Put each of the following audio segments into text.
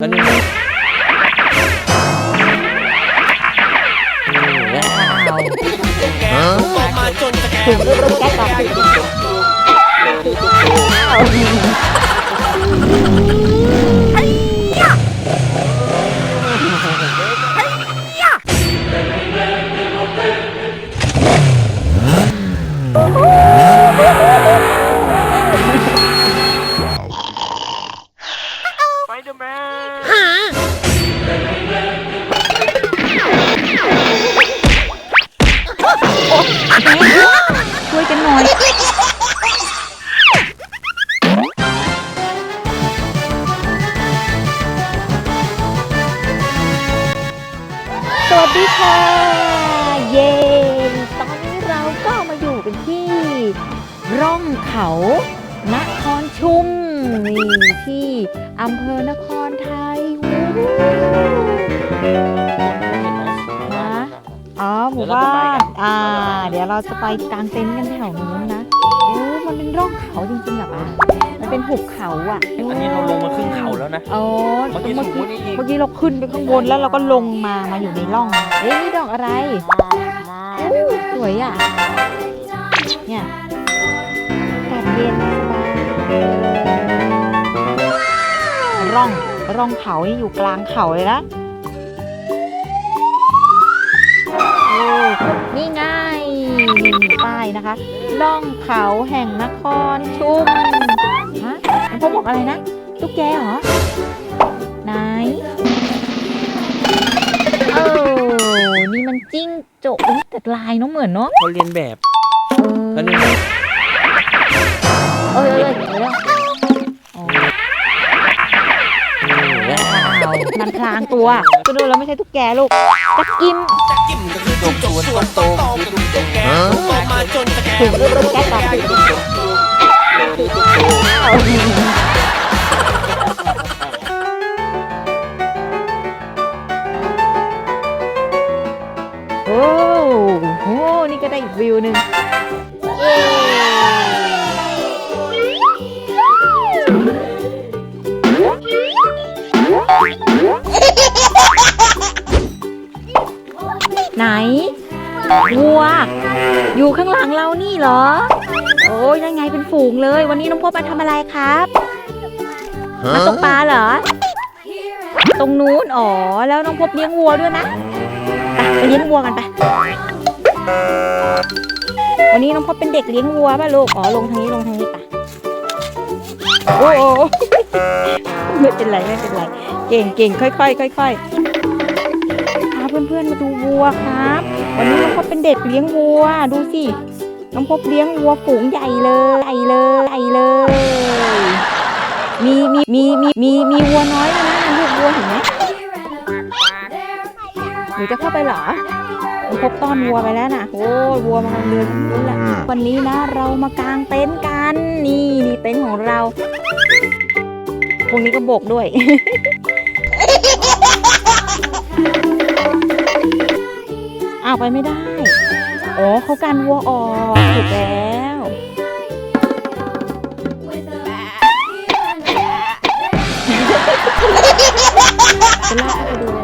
ก็นี่ไงว้าวออกมาจนจะแก่ถูกลูกแก๊กก่อ อำเภอนครไทยวู้นะอ๋อหมู่บ้านอ่า เดี๋ยวเราจะไปกางเต็นท์กันแถวนู้นนะโอ้มันเป็นร่องเขาจริงๆเหรอปะมันเป็นหุบเขาอะอันนี้เราลงมาครึ่งเขาแล้วนะอ๋อเมื่อกี้เมื่อสูงกี้กว่านี้อีกเมื่อกี้เราขึ้นไปข้างบนแล้วเราก็ลงมามาอยู่ในร่อง เอ๊ะนี่ดอกอะไรอู้สวยอะเนี่ยอากาศเย็นสบาย ร่องร่องเขานี่อยู่กลางเขาเลยนะโอ้นี่ไงนี่ป้ายนะคะร่องเขาแห่งนครชุมฮะมันพบบอกอะไรนะตุ๊กแกเหรอ ไหนเออนี่มันจิ้งจกอุ๊ยแต่ลายน้องเหมือนเนาะเขาเรียนแบบเอก็อนี่ไงเออเออเดี๋ยวนะอ๋อ ลางตัวก็ดูแล้วไม่ใช่ตุ๊กแกลูกจักกิมจะกิมก็คือจิ้มจกส่วนโตก็คือตุ๊กแกออกมาจนจะแก่ถูกลูกตุ๊กแกก่อน เรานี่เหรอ โอ้ยนั่นไงเป็นฝูงเลย วันนี้น้องพบมาทำอะไรครับมาตกปลาเหรอ ตรงนู้นอ๋อแล้วน้องพบเลี้ยงวัวด้วยนะไปไปเลี้ยงวัวกันไปวันนี้น้องพบเป็นเด็กเลี้ยงวัวป่ะลูกอ๋อลงทางนี้ลงทางนี้ไปโอ้โหไม่เป็นไรไม่เป็นไรเก่งเก่งค่อยๆค่อยๆพาเพื่อนๆมาดูวัวครับ วันนี้น้องพบเป็นเด็กเลี้ยงวัวดูสิ น้องพบเลี้ยงวัวฝูงใหญ่เลยใหญ่เลยใหญ่เลย มีมีมีมีมีมีวัวน้อยด้วยนะลูกวัวเห็นไหมหนูจะเข้าไปเหรอน้องพบต้อนวัวไปแล้วนะโอ้ยวัวมันเดินทางนู้นแหละวันนี้นะเรามากางเต็นท์กัน นี่นี่เต็นท์ของเราพวกนี้ก็โบกด้วยอ้าวไปไม่ได้ อ๋อเขากันวัวออกถูกแล้ว จะลากเข้าไปดูเลย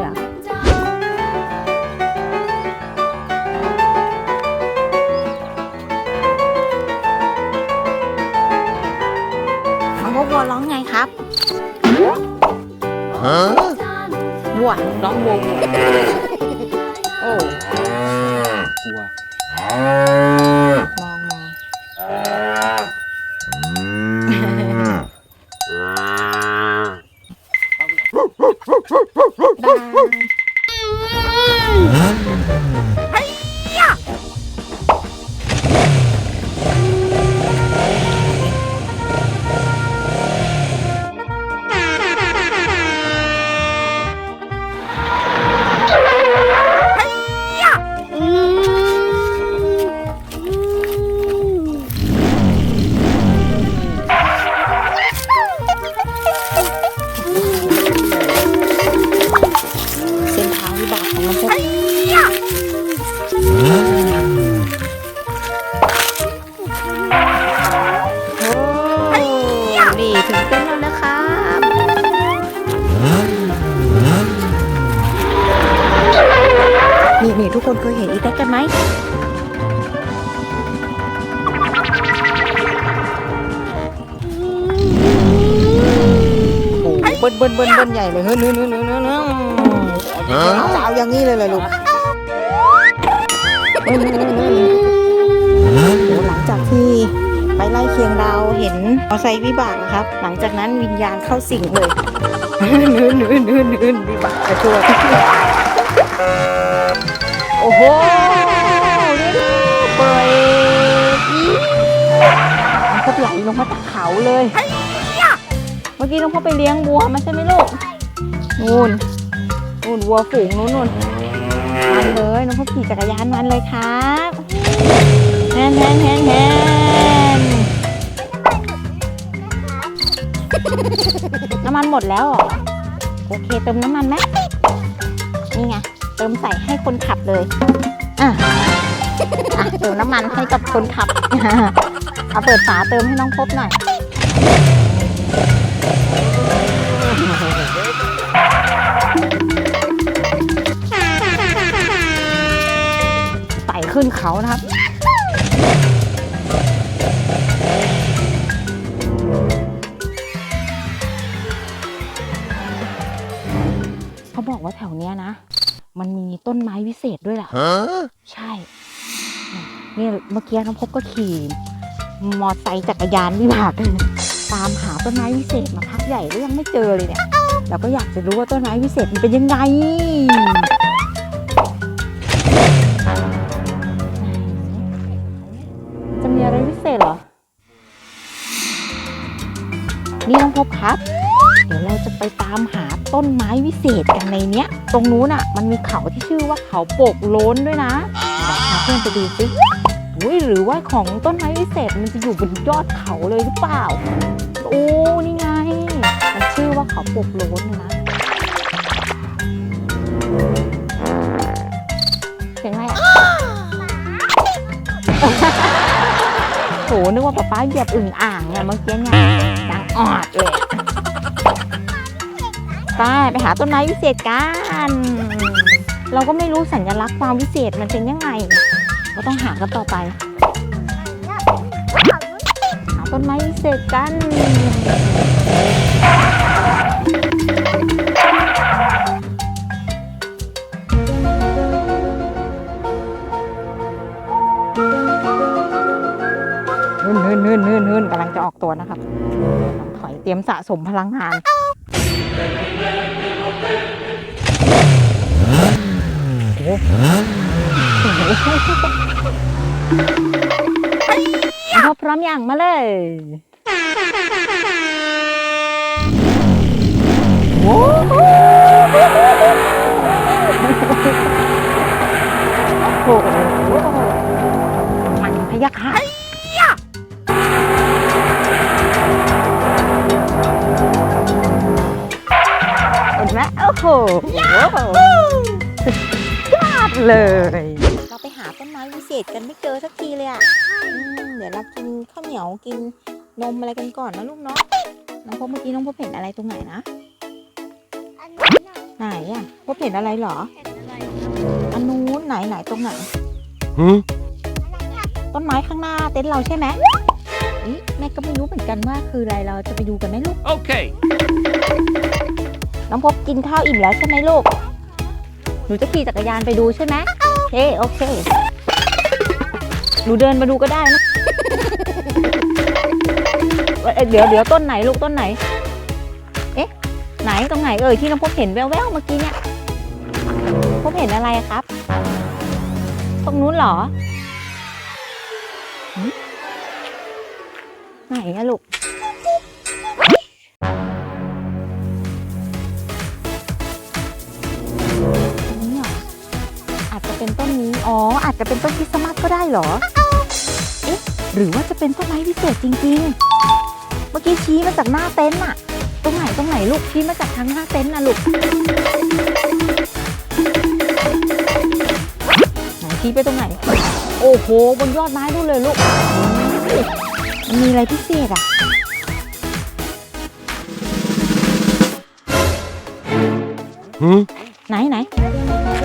กคนเคยเห็นอีแท็กกันไหมโอ้โหเบิ้ลเบิ้ลเบิ้ลเบิ้ลใหญ่เลยเฮ้ยเฮ้ยเฮ้ยเฮ้ยเฮ้ยเฮ้ยจะเอาอย่างนี้เลยเลยลูกเฮ้ยเฮ้ยเฮ้ยเฮ้ยโอ้โหหลังจากที่ไปไล่เคียงดาวเห็นมอเตอร์ไซค์วิบากนะครับ หลังจากนั้นวิญญาณเข้าสิงเลยนื่นนื่นนื่นนื่นวิบากกระโชก โอ้โหเรียกเปิดอีมันก็ไหลลงมาจากเขาเลย เมื่อกี้น้องพ่อไปเลี้ยงวัวมาใช่ไหมลูก นู่น นู่นวัวฝูงนู่นนู่นมันเลยน้องพ่อขี่จักรยานมันเลยครับแฮนแฮนแฮนแฮนน้ำมันหมดแล้วเหรอ โอเคเติมน้ำมันไหมนี่ไง เติมใส่ให้คนขับเลยอะอะเติมน้ำมันให้กับคนขับเอาเปิดฝาเติมให้น้องพบหน่อยไต่ขึ้นเขานะครับเขาบอกว่าแถวเนี้ยนะ มันมีต้นไม้วิเศษด้วยแหละ Huh? ใช่เนี่ยเมื่อกี้น้องพบก็ขี่ มอไซค์จักรยานวิบากตามหาต้นไม้วิเศษมาพักใหญ่แล้วยังไม่เจอเลยเนี่ยเราก็อยากจะรู้ว่าต้นไม้วิเศษมันเป็นยังไงจะมีอะไรพิเศษเหรอ นี่น้องพบครับ เดี๋ยวเราจะไปตามหา ต้นไม้วิเศษกันในเนี้ย ตรงนู้นอะ มันมีเขาที่ชื่อว่าเขาโปกโล้นด้วยนะเพาเพื่อนไปดูสิอุ้ยหรือว่าของต้นไม้วิเศษมันจะอยู่บนยอดเขาเลยหรือเปล่า โอ้นี่ไง มันชื่อว่าเขาโปกโล้นนะเสียงอะไรอะโหนึกว่าป๊าป๊าเหยียบอึ่งอ่างเนี่ยเมื่อกี้เนี่ยดังออดเลย ไปไปหาต้นไม้วิเศษกัน เราก็ไม่รู้สัญลักษณ์ความวิเศษมันเป็นยังไง ก็ต้องหากันต่อไป หาต้นไม้วิเศษกันเนเฮินเฮินเฮินเฮินกำลังจะออกตัวนะครับ ถอยเตรียมสะสมพลังงาน พอพร้อมอย่างมาเลย โอ้โหสุดยอดเลย เราไปหาต้นไม้วิเศษกันไม่เจอสักทีเลยอะอืมเดี๋ยวเรากินข้าวเหนียวกินนมอะไรกันก่อนนะลูกเนาะ น้องพบเมื่อกี้น้องพบเห็นอะไรตรงไหนนะ อันนี้น่ะไหนอะพบเห็นอะไรเหรอ เห็นอะไรอันนู้นไหนไหนตรงไหน Huh? ต้นไม้ข้างหน้าเต็นท์เราใช่ไหมนี่แม่ก็ไม่รู้เหมือนกันว่าคืออะไรเราจะไปดูกันไหมลูก Okay. น้องพบกินข้าวอิ่มแล้วใช่ไหมลูก หนูจะขี่จักรยานไปดูใช่ไหมโอเคโอเค หนูเดินมาดูก็ได้นะ เดี๋ยวเดี๋ยวต้นไหนลูกต้นไหน เอ๊ะ ไหนตรงไหนเอ่ยที่น้องพบเห็นแววๆเมื่อกี้เนี่ย พบเห็นอะไรครับ ตรงนู้นเหรอ ไหนอะลูก อ๋อ อาจจะเป็นต้นคริสต์มาสก็ได้เหรอ เอ๊ะ หรือว่าจะเป็นต้นไม้พิเศษจริง ๆ เมื่อกี้ชี้มาจากหน้าเต็นท์อะตรงไหนตรงไหนลูกชี้มาจากทางหน้าเต็นท์นะลูก ไหนชี้ไปตรงไหน โอ้โห บนยอดไม้ดูนเลยลูก มันมีอะไรพิเศษอะ Huh? ไหนไหน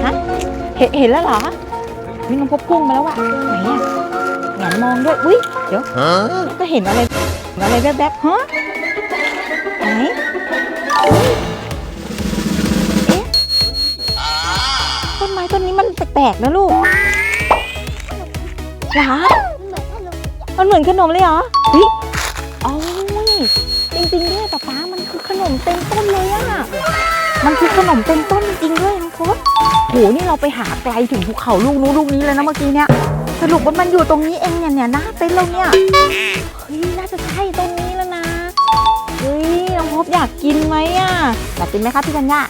ฮะเห็นเห็นแล้วเหรอ วิน้องพบพุ่งมาแล้วอะไหนอะแหงนมองด้วย อุ้ยเดี๋ยว ก็เห็นอะไรอะไรแวบๆฮะไหนเอ๊ะต้นไม้ต้นนี้มันแปลกๆนะลูกหรอเหรอมันเหมือนขนมเลยเหรอเฮ้ยอ๋อจริงๆด้วยป๊าป๊ามันคือขนมเต็มต้นเลยอะ มันคือขนมเต็มต้นจริงๆด้วยน้องพบโหนี่เราไปหาไกลถึงภูเขาลูกนู้นลูกนี้เลยนะเมื่อกี้เนี่ยสรุปว่ามันอยู่ตรงนี้เองเนี่ยเนี่ยหน้าเต็นท์เราเนี่ยเฮ้ยน่าจะใช่ตรงนี้แล้วนะเฮ้ยน้องพบอยากกินไหมอะอยากกินไหมครับพี่ธัญญา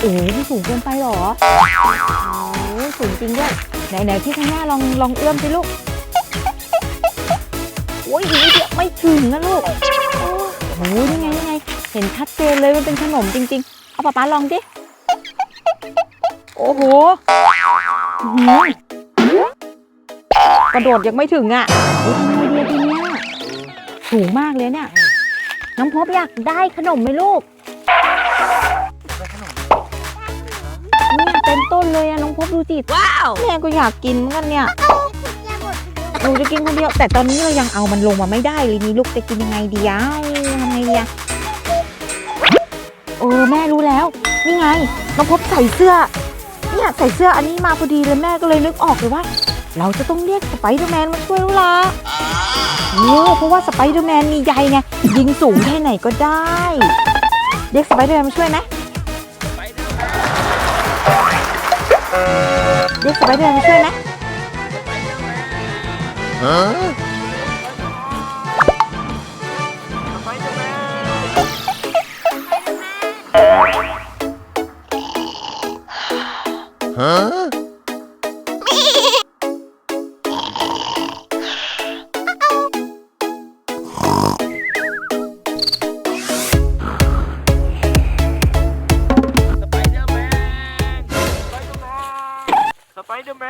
โอ้ยสูงเกินไปเหรอโอ้ยสูงจริงด้วยไหนไหนพี่ธัญญาลองลองเอื้อมสิลูกโอ้ยอีกนิดเดียวไม่ถึงนะลูกโอ้โหนี่ไงนี่ไง เห็นชัดเจนเลยมันเป็นขนมจริง ๆ เอาป๊าป๊าลองดิ โอ้โหอื้อหือกระโดดยังไม่ถึงอะเฮ้ยทำไงดีอะทีเนี้ยสูงมากเลยเนี่ย น้องพบอยากได้ขนมไหมลูกเนี่ยเต็มต้นเลยอะน้องพบดูสิว้าวแม่ก็อยากกินเหมือนกันเนี่ยคุณยายหมดเลยหนูจะกินคนเดียว แต่ตอนนี้เรายังเอามันลงมาไม่ได้เลยนี่ลูกจะกินยังไงดีอะทำไงดีอะเออ แม่รู้แล้ว นี่ไง น้องพบใส่เสื้อ เนี่ยใส่เสื้ออันนี้มาพอดีเลยแม่ก็เลยนึกออกเลยว่า เราจะต้องเรียกสไปเดอร์แมนมาช่วยแล้วล่ะเออเพราะว่าสไปเดอร์แมนมีใยไงยิงสูงแค่ไหนก็ได้ เรียกสไปเดอร์แมนมาช่วยไหมเรียกสไปเดอร์แมนมาช่วยไหม สไปเดอร์แม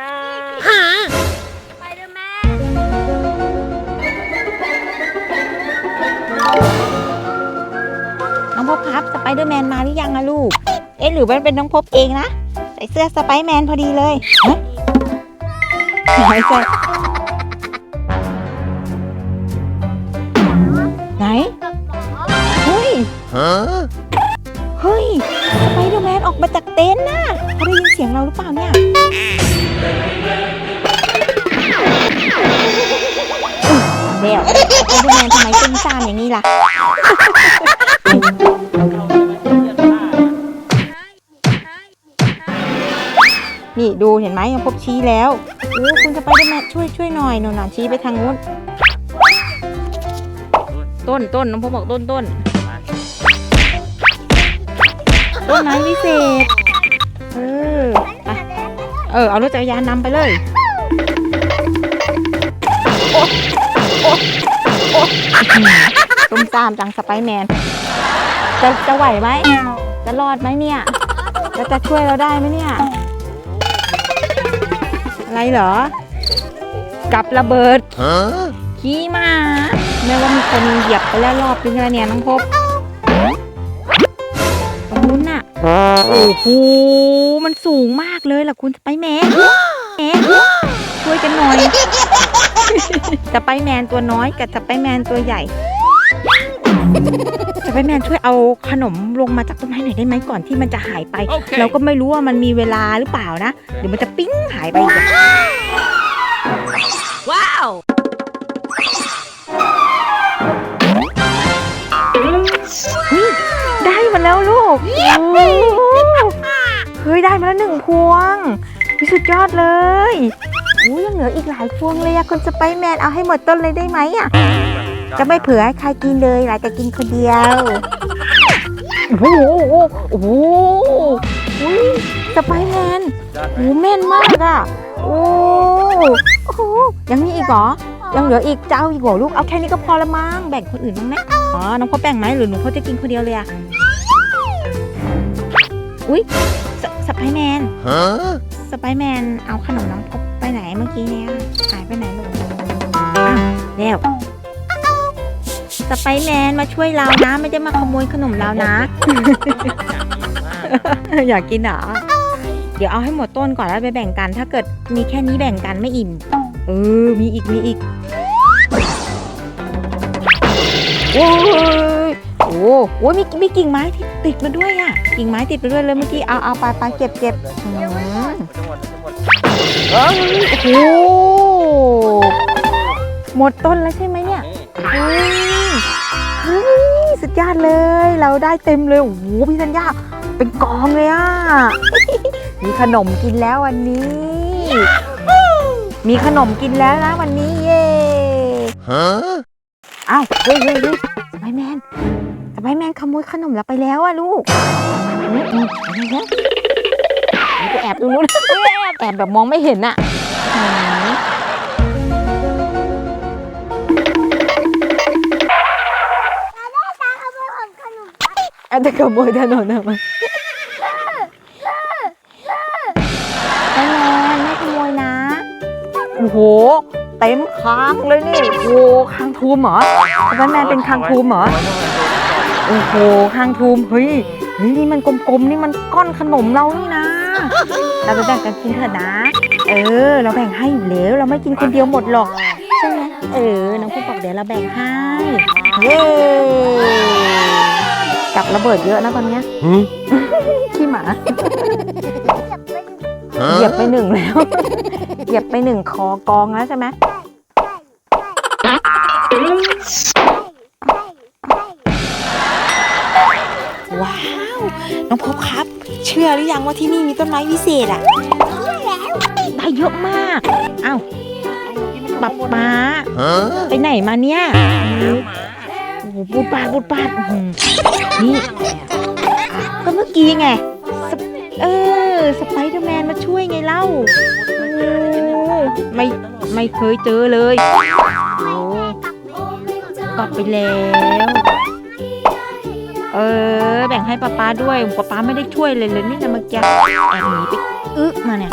นสไปเดอร์แมนน้องพบครับ สไปเดอร์แมนมาหรือยังอะลูก เอ๊ะหรือว่าเป็นน้องพบเองนะ เสื้อสไปแมนพอดีเลยไหนใส่ไหน เฮ้ย เฮ้ย สไปเดอร์แมนออกมาจากเต็นท์น่ะเขาได้ยินเสียงเราหรือเปล่าเนี่ยอุ๊ยเดวสไปเดอร์แมนทำไมเป็นซ่านอย่างนี้ล่ะ นี่ดูเห็นไหมยังพบชี้แล้วโอ้คุณสไปเดอร์แมนช่วยช่วยหน่อยหนูหนอนชี้ไปทางนู้น ต้นต้นน้องพบบอกต้นต้นต้นไม้วิเศษ เออไปเออ เอารถจักรยานนำไปเลยโอ๊ะโอ๊ะโอ๊ะอื้อหือตุ้มซ่ามจังสไปแมน จะจะไหวไหม จะรอดไหมเนี่ยแล้วจะช่วยเราได้ไหมเนี่ย อะไรเหรอ กับระเบิดขี้มาแม่ว่ามีคนเหยียบไปแล้วรอบนึงแล้วเนี่ยน้องพบตรงนู้นน่ะ โอ้โห มันสูงมากเลยล่ะคุณสไปแมนแหมช่วยกันหน่อยสไปแมนตัวน้อยกับสไปแมนตัวใหญ่ สไปแมนช่วยเอาขนมลงมาจากต้นไม้หน่อยได้ไหมก่อนที่มันจะหายไปโอเคเราก็ไม่รู้ว่ามันมีเวลาหรือเปล่านะ เดี๋ยวมันจะปิ้งหายไปอีกอะว้าวเฮ้ยได้มาแล้วลูกโอ้เฮ้ยได้มาแล้วหนึ่งพวงวิสุดยอดเลยอู้ยังเหลืออีกหลายพวงเลยอะคุณสไปแมนเอาให้หมดต้นเลยได้ไหมอะ จะไม่เผื่อให้ใครกินเลยหลายจะกินคนเดียว โอ้โหโอ้โหอุ้ยสไปแมนโอ้แม่นมากอะโอ้โอ้โหยังมีอีกเหรอ ยังเหลืออีกจะเอาอีกเหรอลูก เอาแค่นี้ก็พอละมั้ง แบ่งคนอื่นบ้างนะอ๋อ น้องพ่อแบ่งไหมหรือหนูเขาจะกินคนเดียวเลยอะอุ้ยสสไปแมนสไปแมนเอาขนมน้องพบไปไหนเมื่อกี้เนี่ยหายไปไหนลูกอ้าวเร็ว สไปแมนมาช่วยเรานะ ไม่ได้มาขโมยขนมเรานะ อยากกินเหรอ เดี๋ยวเอาให้หมดต้นก่อนแล้วไปแบ่งกัน ถ้าเกิดมีแค่นี้แบ่งกันไม่อิ่ม เออ มีอีก มีอีก โอ้ยโอ้โหมีมีกิ่งไม้ที่ติดมาด้วยอะ กิ่งไม้ติดมาด้วยเลยเมื่อกี้ เอาเอาไปไปเก็บเก็บอืมเอ้ยโอ้โหหมดต้นแล้วใช่ไหมเนี่ยเฮ้ย เฮ้ยสุดยอดเลย เราได้เต็มเลยโอ้โหพี่ธัญญาเป็นกองเลยอะ มีขนมกินแล้ววันนี้ มีขนมกินแล้วนะวันนี้เย่อ้าวเฮ้ยเฮ้ยเฮ้ยสไปแมนสไปแมนขโมยขนมเราไปแล้วอะลูกอืมอืมอะไรนะไปแอบตรงนู้นแอบแบบมองไม่เห็นอะ อาจจะขโมยถนนทำไมแม่แมนไม่ขโมยนะ โอ้โห เต็มค้างเลยนี่ โอ้โหคางทูมเหรอแม่แมนเป็นคางทูมเหรอ โอ้โหคางทูม เฮ้ย เฮ้ยนี่มันกลมๆ นี่มันก้อนขนมเรานี่นะ เราไปแบ่งกันกินเถอะนะ เออ เราแบ่งให้อยู่แล้ว เราไม่กินคนเดียวหมดหรอกใช่ไหมเออ น้องพูบอกเดี๋ยวเราแบ่งให้ เย้ กับระเบิดเยอะนะตอนเนี้ยขี้หมา เหยียบไปหนึ่งแล้ว เหยียบไปหนึ่งคอกองแล้วใช่ไหมว้าว น้องพบครับ เชื่อหรือยังว่าที่นี่มีต้นไม้วิเศษอะได้เยอะมาก เอ้าปับป้าไปไหนมาเนี่ยโอ้โหปูดปาดปูดปาดอื้อหือนี่ก็เมื่อกี้ไงสปเออสไปเดอร์แมนมาช่วยไงเล่าโอ้ไม่ไม่เคยเจอเลยโอ้กลับไปแล้ว เออ แบ่งให้ป้าป๊าด้วยป้าป๊าไม่ได้ช่วยเลยเลยนี่นะเมื่อกี้แอบหนีไปอึะมาเนี่ย